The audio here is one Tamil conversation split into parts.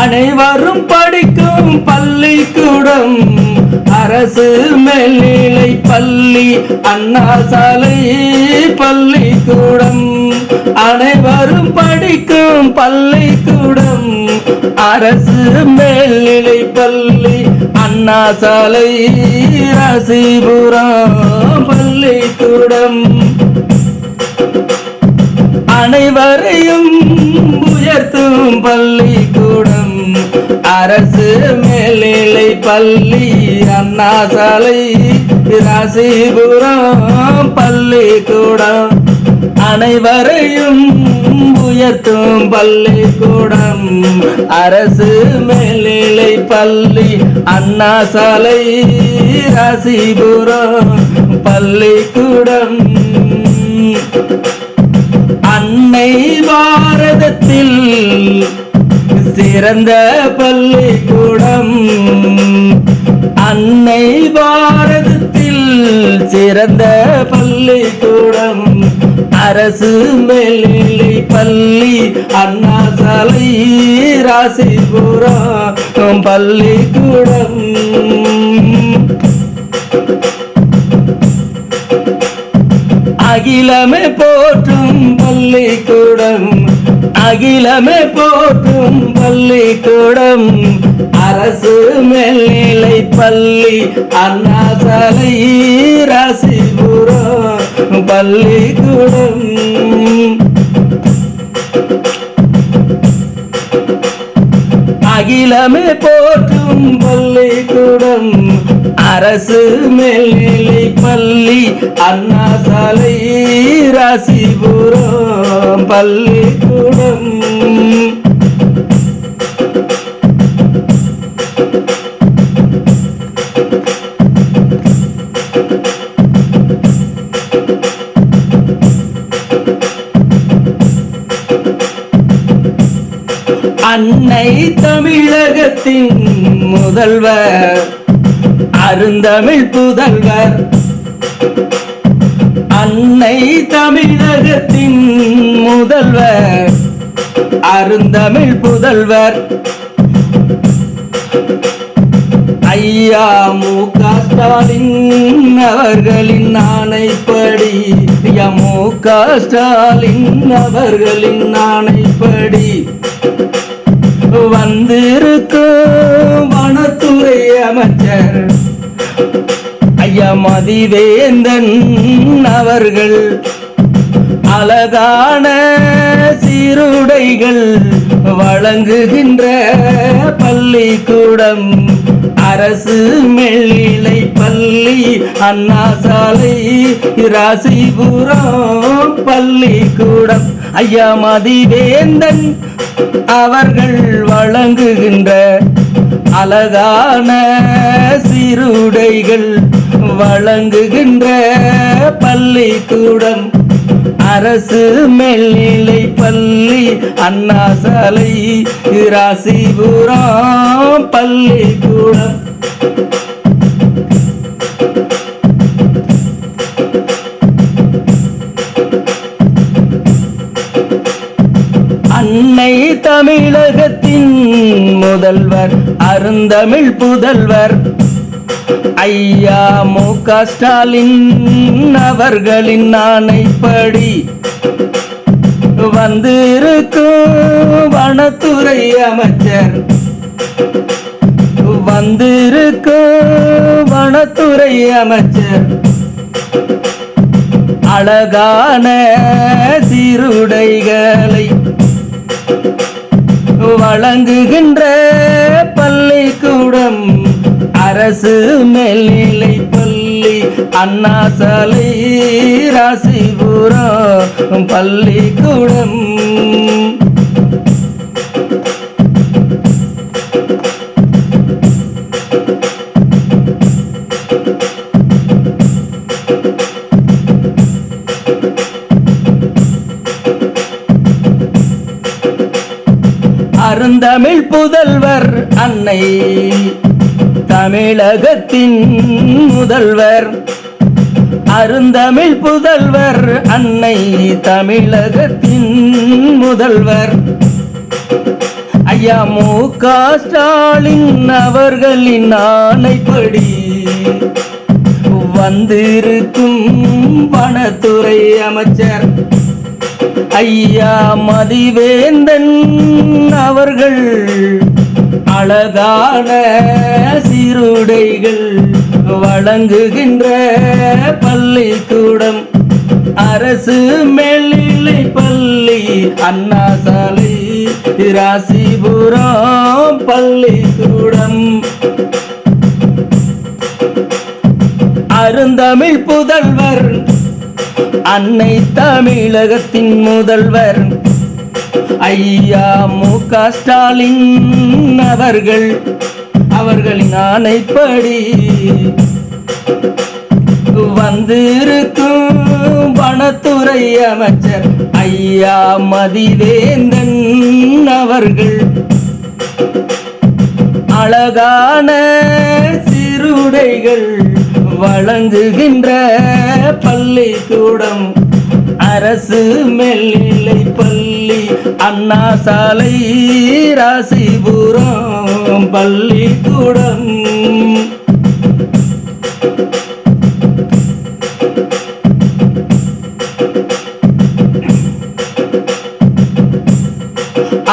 அனைவரும் படிக்கும் பள்ளிக்கூடம் அரசு மேல்நிலை பள்ளி அண்ணா சாலை பள்ளிக்கூடம் அனைவரும் படிக்கும் பள்ளிக்கூடம் அரசு மேல்நிலை பள்ளி அண்ணா சாலை ராசிபுரம் பள்ளி பள்ளிக்கூடம் அனைவரையும் உயர்த்தும் பள்ளிக்கூடம் அரசு மேல்நிலை பள்ளி அண்ணா சாலை ராசிபுரம் பள்ளிக்கூடம் அனைவரையும் உயர்த்தும் பள்ளிக்கூடம் அரசு மேல்நிலை பள்ளி அண்ணா சாலை ராசிபுரம் பள்ளிக்கூடம் அன்னை பாரதத்தில் சிறந்த பள்ளிக்கூடம் அன்னை பாரதத்தில் சிறந்த பள்ளிக்கூடம் அரசு மேல்நிலை பள்ளி அண்ணா சாலை ராசிபுரம் பள்ளிக்கூடம் அகிலமே போற்றும் பள்ளிக்கூடம் அகிலமே போற்றும் பள்ளிக்கூடம் அரசு மேல்நிலை பள்ளி அண்ணா சாலை ராசிபுரம் பள்ளிக்கூடம். அகிலமே போற்றும் பள்ளிக்கூடம். அரசு மேல்நிலை பள்ளி அண்ணா சாலை ராசிபுரம் பள்ளிக்கூடம். அன்னை தமிழகத்தின் முதல்வர் அருந்தமிழ் புதல்வர். அன்னை தமிழகத்தின் முதல்வர் அருந்தமிழ் புதல்வர். ஐயா மு க ஸ்டாலின் அவர்களின் ஆணைப்படி ஐயா மு க ஸ்டாலின் அவர்களின் ஆணைப்படி வந்திருக்கும் வனத்துறை அமைச்சர் ஐயா மதிவேந்தன் அவர்கள். அழகான சீருடைகள் வழங்குகின்ற பள்ளிக்கூடம். அரசு மெல்லிலை பள்ளி அண்ணா சாலை ராசிபுரம் பள்ளிக்கூடம். ஐயா மதிவேந்தன் அவர்கள் வழங்குகின்ற அழகான சிறுடைகள் வழங்குகின்ற பள்ளிக்கூடம். அரசு மேல்நிலை பள்ளி அண்ணா சாலை ராசிபுரம் பள்ளிக்கூடம். அன்னை தமிழகத்தின் முதல்வர் அருந்தமிழ் புதல்வர். ஐயா மு க ஸ்டாலின் அவர்களின் ஆணைப்படி வந்திருக்கும் வனத்துறை அமைச்சர். வந்திருக்கும் வனத்துறை அமைச்சர். அழகான சீருடைகளை வழங்குகின்ற பள்ளிக்கூடம் அரசு மேல்நிலை பள்ளி அண்ணா சாலை ராசிபுரம் பள்ளிக்கூடம் அருந்தமிழ் புதல்வர் அன்னை தமிழகத்தின் முதல்வர். அருந்தமிழ் புதல்வர் அன்னை தமிழகத்தின் முதல்வர். ஐயா மு க ஸ்டாலின் அவர்களின் ஆணைப்படி வந்திருக்கும் வனத்துறை அமைச்சர் ஐயா மதிவேந்தன் அவர்கள் அழகான சீருடைகள் வழங்குகின்ற பள்ளிக்கூடம். அரசு மேல்நிலை பள்ளி அண்ணா சாலை ராசிபுரம் பள்ளிக்கூடம். அருந்தமிழ் புதல்வர் அன்னை தமிழகத்தின் முதல்வர் ஐயா மு க ஸ்டாலின் அவர்கள் அவர்களின் ஆணைப்படி வந்திருக்கும் வனத்துறை அமைச்சர் ஐயா மதிவேந்தன் அவர்கள். அழகான சிறுடைகள் வழங்குகின்ற பள்ளிக்கூடம். அரசு மேல்நிலை பள்ளி அண்ணா சாலை ராசிபுரம் பள்ளிக்கூடம்.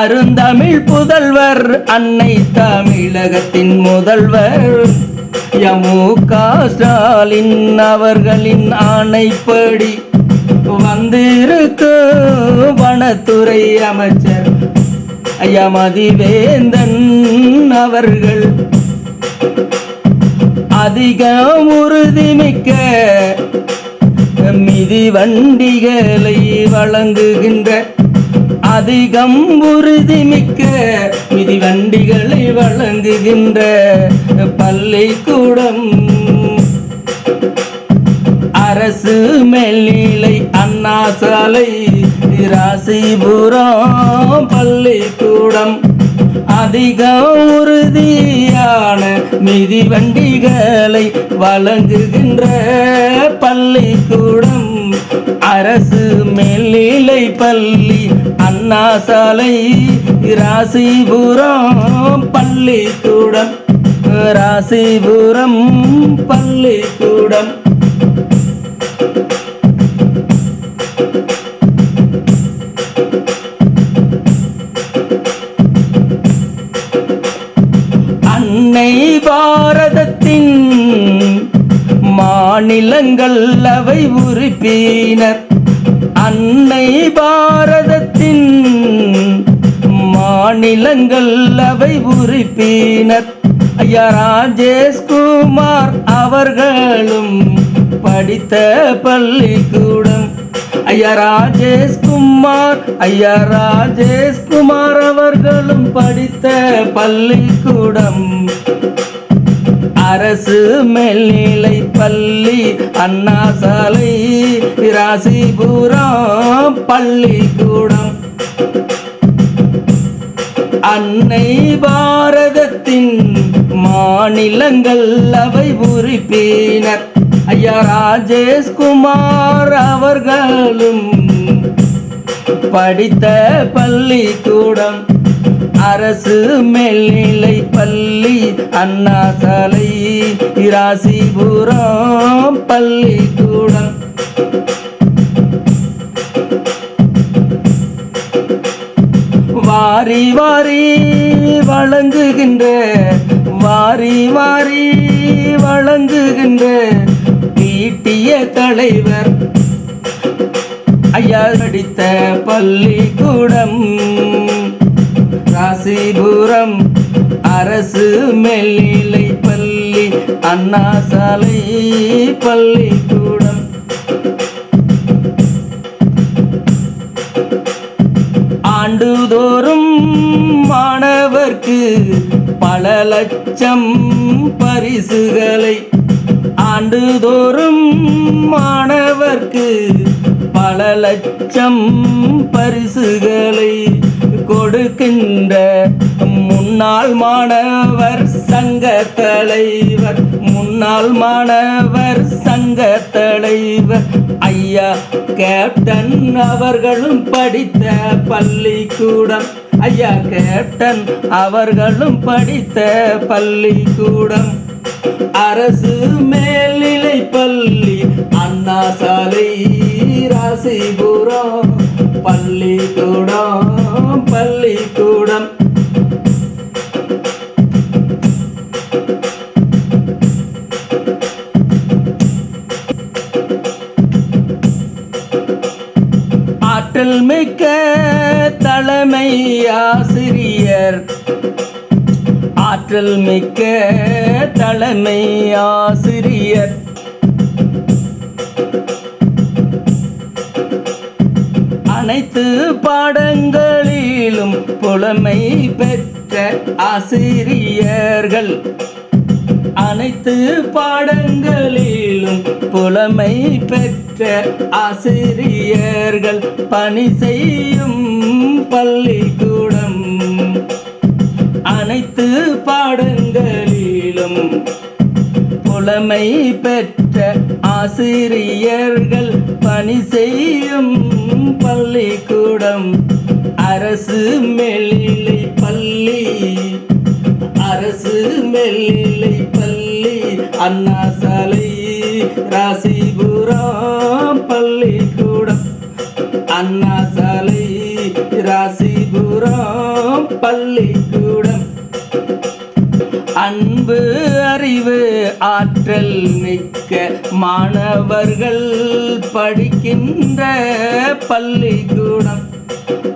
அருந்தமிழ் புதல்வர் அன்னை தமிழகத்தின் முதல்வர். எமு க ஸ்டாலின் அவர்களின் ஆணைப்படி வந்திருக்கு வனத்துறை அமைச்சர் ஐயா மதிவேந்தன் அவர்கள். அதிகம் உறுதிமிக்க மிதி வண்டிகளை வழங்குகின்ற அதிகம் உறுதிமிக்க மிதிவண்டிகளை வழங்குகின்ற பள்ளிக்கூடம். அரசு மேல்நிலை அண்ணா சாலை ராசிபுரம் பள்ளிக்கூடம். அதிக உறுதியான மிதிவண்டிகளை வழங்குகின்ற பள்ளிக்கூடம். அரசு மேல்நிலை பள்ளி அண்ணா சாலை ராசிபுரம் பள்ளிக்கூடம். ராசிபுரம் பள்ளிக்கூடம். மாநிலங்கள் அவை உறுப்பினர் அன்னை பாரதத்தின் மாநிலங்கள் அவை உறுப்பினர் ஐயா ராஜேஷ்குமார் அவர்களும் படித்த பள்ளிக்கூடம். ஐயா ராஜேஷ்குமார் ஐயா ராஜேஷ்குமார் அவர்களும் படித்த பள்ளிக்கூடம். அரசு மேல்நிலை பள்ளி அண்ணா சாலை ராசிபுரம் பள்ளிக்கூடம். அன்னை பாரதத்தின் மாநிலங்கள் அவை உறுப்பினர். ஐயா ராஜேஷ்குமார் அவர்களும் படித்த பள்ளிக்கூடம். அரசு மேல்நிலை பள்ளி அண்ணா சாலை ராசிபுரம் பள்ளிக்கூடம். வாரி வாரி வழங்குகின்ற வாரி வாரி வழங்குகின்ற பிடிய தலைவர். ஐயா படித்த பள்ளிக்கூடம். ராசிபுரம் அரசு மேல்நிலை பள்ளி அண்ணா சாலை பள்ளிக்கூடம். ஆண்டுதோறும் மாணவர்க்கு பல லட்சம் பரிசுகளை. ஆண்டுதோறும் மாணவர்க்கு பல லட்சம் பரிசுகளை. கொடுக்கின்ற முன்னாள் மாணவர் சங்க தலைவர் முன்னாள் மாணவர் சங்க தலைவர். ஐயா கேப்டன் அவர்களும் படித்த பள்ளிக்கூடம். ஐயா கேப்டன் அவர்களும் படித்த பள்ளிக்கூடம். அரசு மேல்நிலை பள்ளி அண்ணா சாலை ராசிபுரம் பள்ளிக்கூடம் பள்ளிக்கூடம். ஆற்றல் மிக்க தலைமை ஆசிரியர் ஆற்றல் மிக்க தலைமை ஆசிரியர். அனைத்து பாடங்களிலும் புலமை பெற்ற ஆசிரியர்கள். அனைத்து பாடங்களிலும் புலமை பெற்ற ஆசிரியர்கள். பணி செய்யும் பள்ளிக்கூடம் அனைத்து பாடங்களிலும் புலமை பெற்ற ஆசிரியர்கள் பணி செய்யும் பள்ளிக்கூடம் அரசு மேல்நிலை பள்ளி அரசு மேல்நிலை பள்ளி அண்ணா சாலை ராசிபுரம் பள்ளிக்கூடம் அண்ணா சாலை ராசிபுரம் பள்ளிக்கூடம். அன்பு அறிவு ஆற்றல் மிக்க மாணவர்கள் படிக்கின்ற பள்ளிக்கூடம்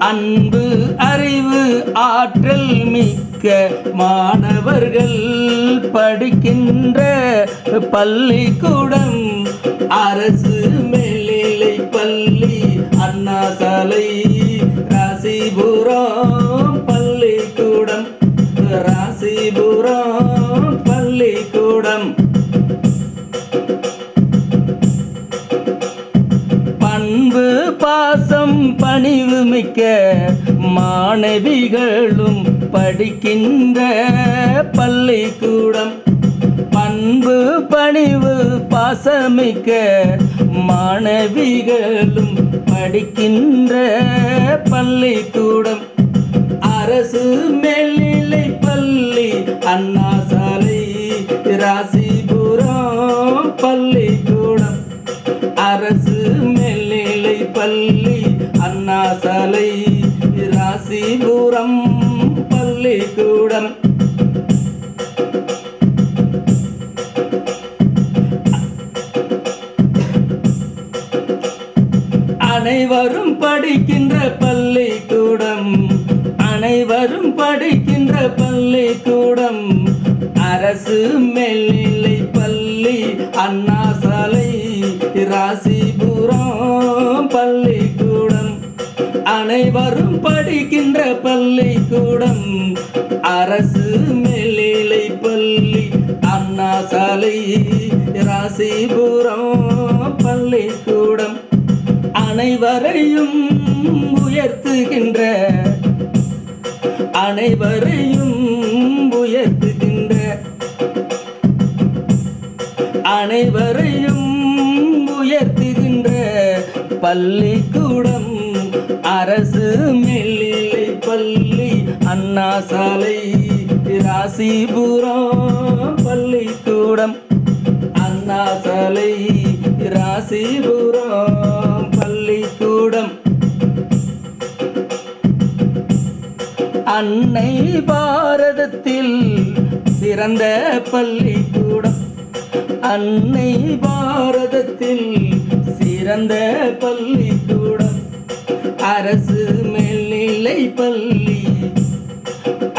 அன்பு அறிவு ஆற்றல் மிக்க மாணவர்கள் படிக்கின்ற பள்ளிக்கூடம் அரசு மேல்நிலை பள்ளி அண்ணா சாலை பணிவு மிக்க மாணவிகளும் படிக்கின்ற பள்ளிக்கூடம். பண்பு பணிவு பாசமிக்க மாணவிகளும் படிக்கின்ற பள்ளிக்கூடம். அரசு மெல்லி அனைவரும் படிக்கின்ற பள்ளிக்கூடம் அனைவரும் படிக்கின்ற பள்ளிக்கூடம். அரசு மேல்நிலை பள்ளி அண்ணா சாலை ராசிபுரம் பள்ளிக்கூடம். அனைவரும் படிக்கின்ற பள்ளிக்கூடம் அரசு மேல்நிலை பள்ளி அண்ணா சாலை ராசிபுரம் பள்ளிக்கூடம். அனைவரையும் உயர்த்துகின்ற அனைவரையும் உயர்த்துகின்ற அனைவரையும் உயர்த்துகின்ற பள்ளிக்கூடம் அரசு மேல்நிலை பள்ளி அண்ணா சாலை ராசிபுரம் பள்ளிக்கூடம் அண்ணா சாலை ராசிபுரம். அன்னை பாரதத்தில் சிறந்த பள்ளிக்கூடம். அன்னை பாரதத்தில் சிறந்த பள்ளிக்கூடம். அரசு மேல்நிலை பள்ளி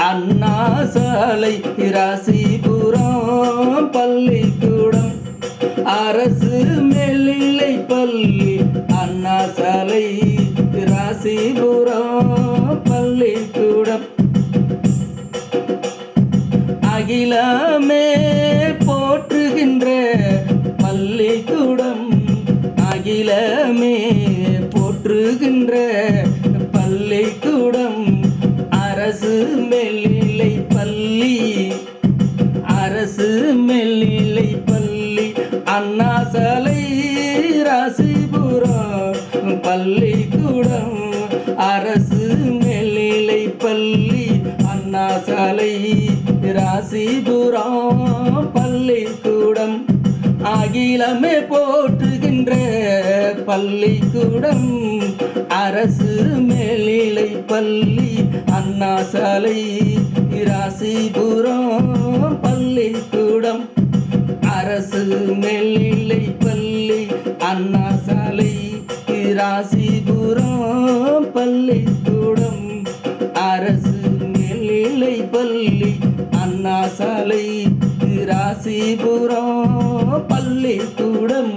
அண்ணா சாலை ராசிபுரம் பள்ளிக்கூடம். அரசு மேல்நிலை பள்ளி அண்ணா சாலை ராசிபுரம் அகிலமே அகிலமே போற்றுகின்ற பள்ளிக்கூடம் அரசு மேல்நிலை பள்ளி அண்ணா சாலை ராசிபுரம் பள்ளிக்கூடம் அரசு மேல்நிலை பள்ளி அண்ணா சாலை ராசிபுரம் பள்ளிக்கூடம் அரசு மேல்நிலை பள்ளி அண்ணா சாலை. ராசிபுரம் பள்ளிக்கூடம்